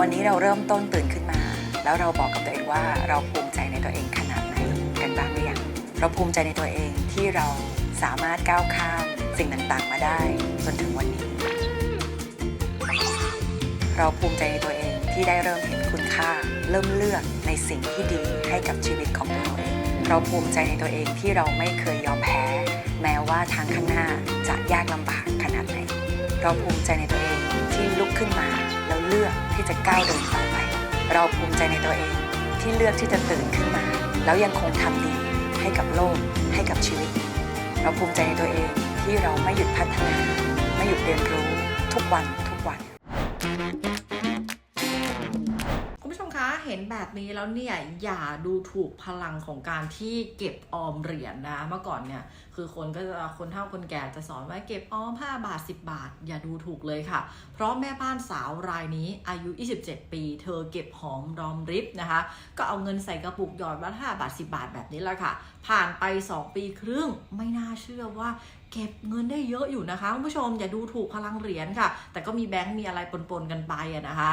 วันนี้เราเริ่มต้นตื่นขึ้นมา แล้วเราบอกกับตัวเองว่าเราภูมิใจในตัวเองขนาดไหนกันบ้างหรือยังเราภูมิใจในตัวเองที่เราสามารถก้าวข้ามสิ่งต่างๆ มาได้จนถึงวันนี้ เราภูมิใจในตัวเองที่ได้เริ่มเห็นคุณค่า เริ่มเลือกในสิ่งที่ดีให้กับชีวิตของตัวเราเองเราภูมิใจในตัวเองที่เราไม่เคยยอมแพ้ แม้ว่าทางข้างหน้าจะยากลำบากขนาดไหน เราภูมิใจในตัวเองที่ลุกขึ้นมาแล้วเลือก ที่จะก้าวเดินต่อไป เราภูมิใจในตัวเองที่เลือกที่จะตื่นขึ้นมา แล้วยังคงทำดีให้กับโลกให้กับชีวิต เราภูมิใจในตัวเองที่เราไม่หยุดพัฒนา ไม่หยุดเรียนรู้ทุกวันทุกวัน แบบนี้แล้วเนี่ยอย่าดูถูกพลังของการที่เก็บออมเหรียญนะเมื่อก่อนเนี่ยคือคนก็จะคนเฒ่าคนแก่จะสอนว่าเก็บออม5บาท 10 บาท อย่าดูถูกเลยค่ะ เพราะแม่บ้านสาวรายนี้อายุ 27 ปี เธอเก็บหอมรอมริบนะคะ ก็เอาเงินใส่กระปุกหยอดว่า5บาท 10 บาทแบบนี้แหละค่ะ ผ่านไป 2 ปีครึ่งไม่น่าเชื่อว่าเก็บเงินได้เยอะอยู่นะคะคุณผู้ชมอย่าดูถูกพลังเหรียญค่ะ แต่ก็มีแบงค์มีอะไรปนๆกันไปอะนะคะ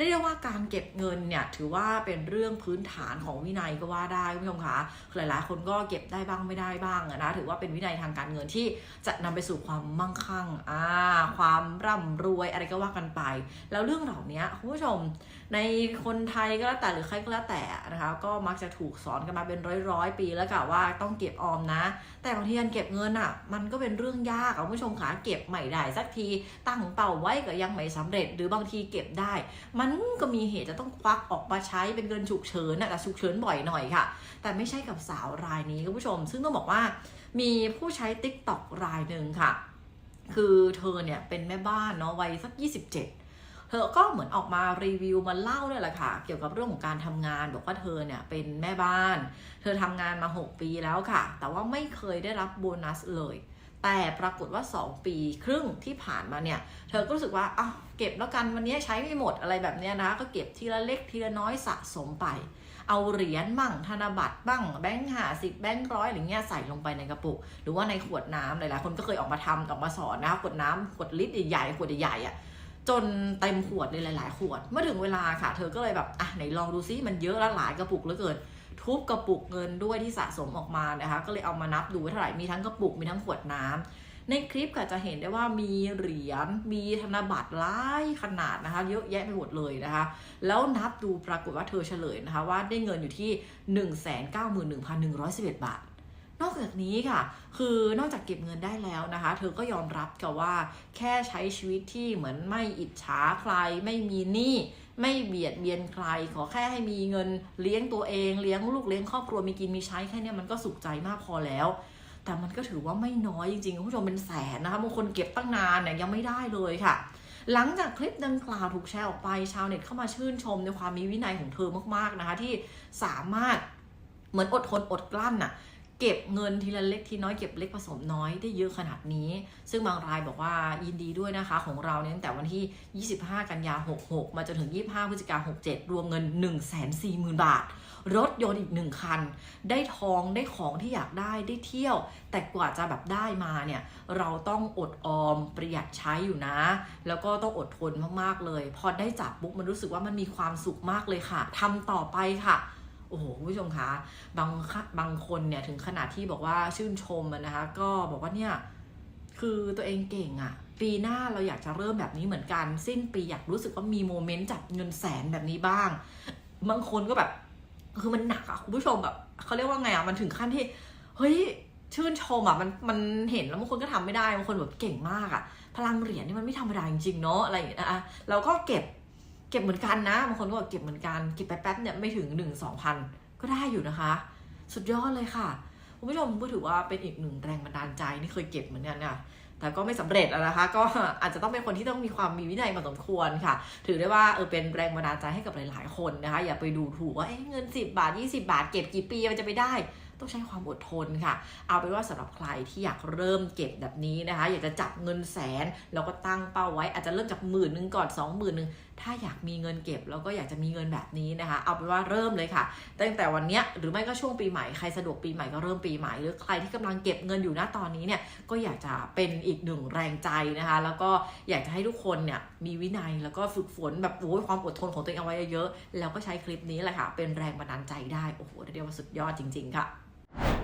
เรียกว่าการเก็บเงินเนี่ยถือว่าเป็นเรื่องพื้นฐานของวินัยก็ว่าได้คุณผู้ชมคะหลายๆ คนก็เก็บได้บ้างไม่ได้บ้างนะถือว่าเป็นวินัยทางการเงินที่จะนำไปสู่ความมั่งคั่งอ่าความร่ำรวยอะไรก็ว่ากันไป แล้วเรื่องเหล่านี้คุณผู้ชม ในคนไทยก็แล้วแต่หรือใครก็แล้วแต่นะคะก็มักจะถูกสอนกันมาเป็นร้อยๆปีแล้วค่ะว่าต้องเก็บออมนะ แต่บางทีการเก็บเงินอะ มันก็เป็นเรื่องยากอะคุณผู้ชมคะเก็บไม่ได้สักทีตั้งเป้าไว้ก็ยังไม่สำเร็จ หรือบางทีเก็บได้มันก็มีเหตุจะต้องควักออกมาใช้เป็นเงินฉุกเฉินนะแต่ฉุกเฉินบ่อยหน่อยค่ะ แต่ไม่ใช่กับสาวรายนี้คุณผู้ชม ซึ่งต้องบอกว่ามีผู้ใช้ t ิ k t o k รายหนึ่งค่ะ คือเธอเนี่ยเป็นแม่บ้านเนาะวัยสัก 27เธอก็เหมือนออกมารีวิวมาเล่าเนี่ยแหละค่ะ เกี่ยวกับเรื่องของการทำงานบอกว่าเธอเนี่ยเป็นแม่บ้าน เธอทำงานมา 6 ปีแล้วค่ะ แต่ว่าไม่เคยได้รับโบนัสเลย แต่ปรากฏว่า 2 ปีครึ่งที่ผ่านมาเนี่ย เธอก็รู้สึกว่าอ้าวเก็บแล้วกันวันนี้ใช้ไม่หมดอะไรแบบเนี้ยนะ ก็เก็บทีละเล็กทีละน้อยสะสมไป เอาเหรียญบ้างธนบัตรบ้างแบงค์ห้าสิบแบงค์ร้อยอะไรเงี้ยใส่ลงไปในกระปุก หรือว่าในขวดน้ำหลายๆคนก็เคยออกมาทำออกมาสอนนะขวดน้ำขวดลิตรใหญ่ๆขวดใหญ่ๆอะจนเต็มขวดเลยหลาย ๆ ขวด เมื่อถึงเวลาค่ะ เธอก็เลยแบบอะไหนลองดูซิมันเยอะและหลายกระปุกเหลือเกิน ทุบกระปุกเงินด้วยที่สะสมออกมานะคะ ก็เลยเอามานับดูว่าเท่าไหร่มีทั้งกระปุกมีทั้งขวดน้ำในคลิปก็จะเห็นได้ว่ามีเหรียญมีธนบัตรหลายขนาดนะคะ เยอะแยะไปหมดเลยนะคะ แล้วนับดูปรากฏว่าเธอเฉลยนะคะ ว่าได้เงินอยู่ที่ 191,111 บาทนอกจากนี้ค่ะ คือนอกจากเก็บเงินได้แล้วนะคะ เธอก็ยอมรับกับว่าแค่ใช้ชีวิตที่เหมือนไม่อิจฉาใครไม่มีหนี้ ไม่เบียดเบียนใคร ขอแค่ให้มีเงินเลี้ยงตัวเองเลี้ยงลูกเลี้ยงครอบครัวมีกินมีใช้แค่เนี้ยมันก็สุขใจมากพอแล้ว แต่มันก็ถือว่าไม่น้อยจริงๆคุณผู้ชมเป็นแสนนะคะบางคนเก็บตั้งนานเนี่ยยังไม่ได้เลยค่ะ หลังจากคลิปดังกล่าวถูกแชร์ออกไปชาวเน็ตเข้ามาชื่นชมในความมีวินัยของเธอมากๆนะคะที่สามารถเหมือนอดทนอดกลั้นน่ะ เก็บเงินทีละเล็กทีน้อยเก็บเล็กผสมน้อยได้เยอะขนาดนี้ ซึ่งบางรายบอกว่ายินดีด้วยนะคะ ของเราเนี่ยตั้งแต่วันที่ 25 กันยา 66 มาจนถึง 25 พฤศจิกา 67 รวมเงิน 140,000 บาท รถยนต์อีก 1 คัน ได้ทองได้ของที่อยากได้ได้เที่ยว แต่กว่าจะแบบได้มาเนี่ย เราต้องอดออมประหยัดใช้อยู่นะ แล้วก็ต้องอดทนมากๆเลย พอได้จับปุ๊บมันรู้สึกว่ามันมีความสุขมากเลยค่ะทำต่อไปค่ะ โอ้โหคุณผู้ชมคะบางค่ะบางคนเนี่ยถึงขนาดที่บอกว่าชื่นชมนะคะ ก็บอกว่าเนี่ยคือตัวเองเก่งอะปีหน้าเราอยากจะเริ่มแบบนี้เหมือนกัน สิ้นปีอยากรู้สึกว่ามีโมเมนต์จับเงินแสนแบบนี้บ้าง บางคนก็แบบ คือมันหนักอะคุณผู้ชมแบบเขาเรียกว่าไงอะมันถึงขั้นที่ เฮ้ยชื่นชมอะมันมันเห็นแล้วบางคนก็ทำไม่ได้บางคนแบบเก่งมากอะพลังเหรียญนี่มันไม่ธรรมดาจริงๆเนาะอะไรอย่างเงี้ยอะเราก็เก็บ เก็บเหมือนกันนะบางคนก็บอกเก็บเหมือนกันเก็บแป๊บเนี่ยไม่ถึงหนึ่งสองพันก็ได้อยู่นะคะ สุดยอดเลยค่ะคุณผู้ชมก็ถือว่าเป็นอีกหนึ่งแรงบันดาลใจที่เคยเก็บเหมือนกันนะแต่ก็ไม่สำเร็จอะนะคะ ก็อาจจะต้องเป็นคนที่ต้องมีความมีวินัยพอสมควรค่ะ ถือได้ว่าเออเป็นแรงบันดาลใจให้กับหลาย ๆ คนนะคะ อย่าไปดูถูกว่าเเงิน 10 บาท 20 บาท เก็บกี่ปีมันจะไปได้ ต้องใช้ความอดทนค่ะ เอาเป็นว่าสำหรับใครที่อยากเริ่มเก็บแบบนี้นะคะ อยากจะจับเงินแสนแล้วก็ตั้งเป้าไว้ อาจจะเริ่มจากหมื่นหนึ่งก่อนสองหมื่นหนึ่งถ้าอยากมีเงินเก็บแล้วก็อยากจะมีเงินแบบนี้นะคะ เอาเป็นว่าเริ่มเลยค่ะ ตั้งแต่วันเนี้ยหรือไม่ก็ช่วงปีใหม่ใครสะดวกปีใหม่ก็เริ่มปีใหม่หรือใครที่กำลังเก็บเงินอยู่ณตอนนี้เนี่ยก็อยากจะเป็นอีกหนึ่งแรงใจนะคะ แล้วก็อยากจะให้ทุกคนเนี่ยมีวินัยแล้วก็ฝึกฝนแบบโอ้ยความอดทนของตัวเองเอาไว้เยอะ แล้วก็ใช้คลิปนี้แหละค่ะ เป็นแรงบันดาลใจได้โอ้โหเรียกว่าสุดยอดจริง ๆ ค่ะ